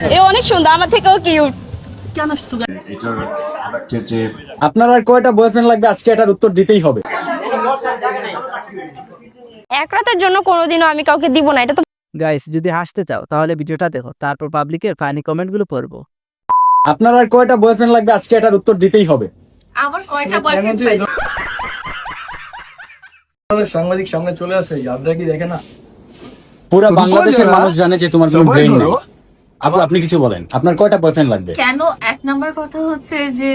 এ অনেক সুন্দর আমার থেকেও কিউট কেন সুগার এটার প্রোডাক্টের যে আপনার আর কয়টা বয়ফ্রেন্ড লাগবে? আজকে এটার উত্তর দিতেই হবে। এক রাতের জন্য কোনোদিনও আমি কাউকে দিব না এটা তো গাইস যদি হাসতে চাও তাহলে ভিডিওটা দেখো তারপর পাবলিকের ফানি কমেন্টগুলো পড়ব। আপনার আর কয়টা বয়ফ্রেন্ড লাগবে? আজকে এটার উত্তর দিতেই হবে। আমার কয়টা বয়ফ্রেন্ড সাংবাদিক সামনে চলে আসে আপনারা কি দেখে না? পুরো বাংলাদেশের মানুষ জানে যে তোমার কোনো ব্রেন নেই। আপু আপনি কিছু বলেন। আপনার কয়টা বয়ফ্রেন্ড লাগবে? কেন এক নাম্বার কথা হচ্ছে যে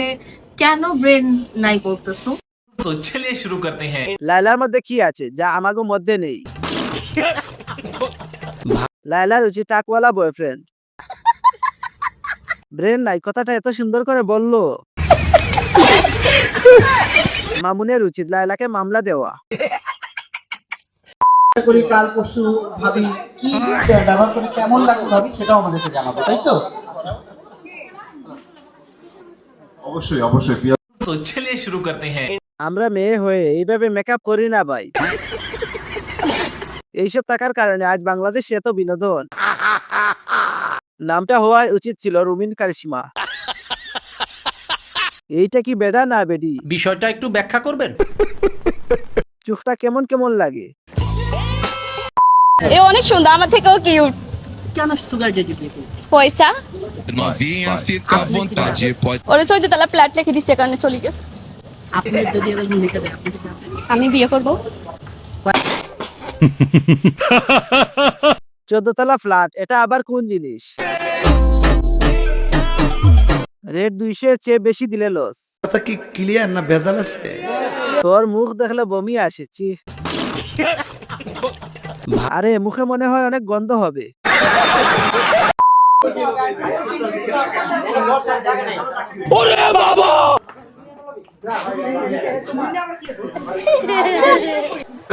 কেন ব্রেন নাই বলতেছো? লাইলার মধ্যে কি আছে? যা আমাগো মধ্যে নেই। লাইলার উচিত টাকওয়ালা বয়ফ্রেন্ড ব্রেন নাই কথাটা এত সুন্দর করে বলল। মামুনের উচিত লাইলাকে মামলা দেওয়া। করি কাল পরশু ভাবি কি ব্যবহার করে কেমন লাগে ভাবি সেটাও আমাদেরকে জানাব তাই তো? অবশ্যই অবশ্যই পিয়া আমরা মেয়ে হয়ে এইভাবে মেকআপ করি না ভাই। এইসব থাকার কারণে আজ বাংলাদেশ এত বিনোদন। নামটা হওয়া উচিত ছিল রুমিন কারিশমা। এইটা কি বেডা না বেডি? বিষয়টা একটু ব্যাখ্যা করবেন? চোখটা কেমন কেমন লাগে? এ অনেক সুন্দর আমার থেকেও কিউট কেন সুগার যদি বিয়ে পয়সা? Novinha, fica à vontade, pode ওরে চৈতে তালা প্ল্যাট লিখে দিছে কারণে চলে গেছে। আপনি যদি এরকম লিখে দেন আপনি কি করবেন? আমি বিয়ে করব। চোদ্দতলা ফ্ল্যাট এটা আবার কোন জিনিস? রেট দুইশো চেয়ে বেশি দিলে লস কথা কি ক্লিয়ার না ভেজাল আছে? তোর মুখ দেখলে বমি আসেছি আরে মুখে মনে হয় অনেক গন্ধ হবে।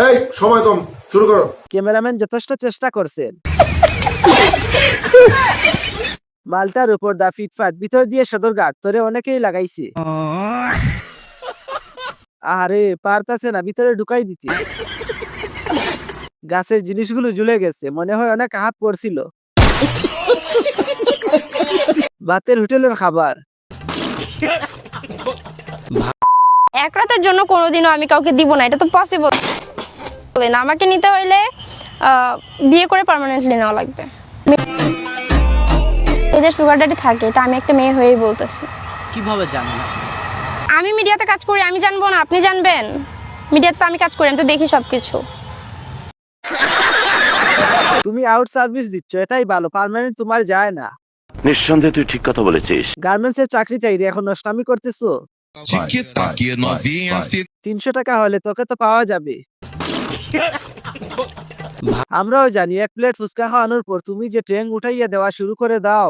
এই সময় কম শুরু করো। ক্যামেরাম্যান যথেষ্ট চেষ্টা করছেন। মালটার উপর দা ফিটফাট ভিতর দিয়ে সদর সদরঘাট তোরে অনেকেই লাগাইছে। আরে পারতাছে না ভিতরে ঢুকাই দিতে। গাছের জিনিসগুলো ঝুলে গেছে। মনে হয় অনেক হাত পড়ছিল। বাতের হোটেলের খাবার। এক রাতের জন্য কোনোদিনও আমি কাউকে দিব না এটা তো পসিবল না আমাকে নিতে হইলে আহ, বিয়ে করে পার্মানেন্টলি নেওয়া লাগবে। এদের সুগার ড্যাডি থাকে এটা আমি একটা মেয়ে হয়েই বলতেছি। কীভাবে জানেন? আমি মিডিয়াতে কাজ করি আমি জানব না আপনি জানবেন? মিডিয়াতে তো আমি কাজ করি আমি তো দেখি সবকিছু। তুমি আউট সার্ভিস দিচ্ছ এটাই ভালো পার্মানেন্ট তোমার যায় না। নিঃসন্দেহে তুই ঠিক কথা বলেছিস। গার্মেন্টস এর চাকরি চাই রে এখন নষ্টামি করতেছো? তিনশো টাকা হলে তোকে তো পাওয়া যাবে। আমরাও জানি এক প্লেট ফুচকা খাওয়ানোর পর তুমি যে ট্রেন উঠাইয়া দেওয়া শুরু করে দাও।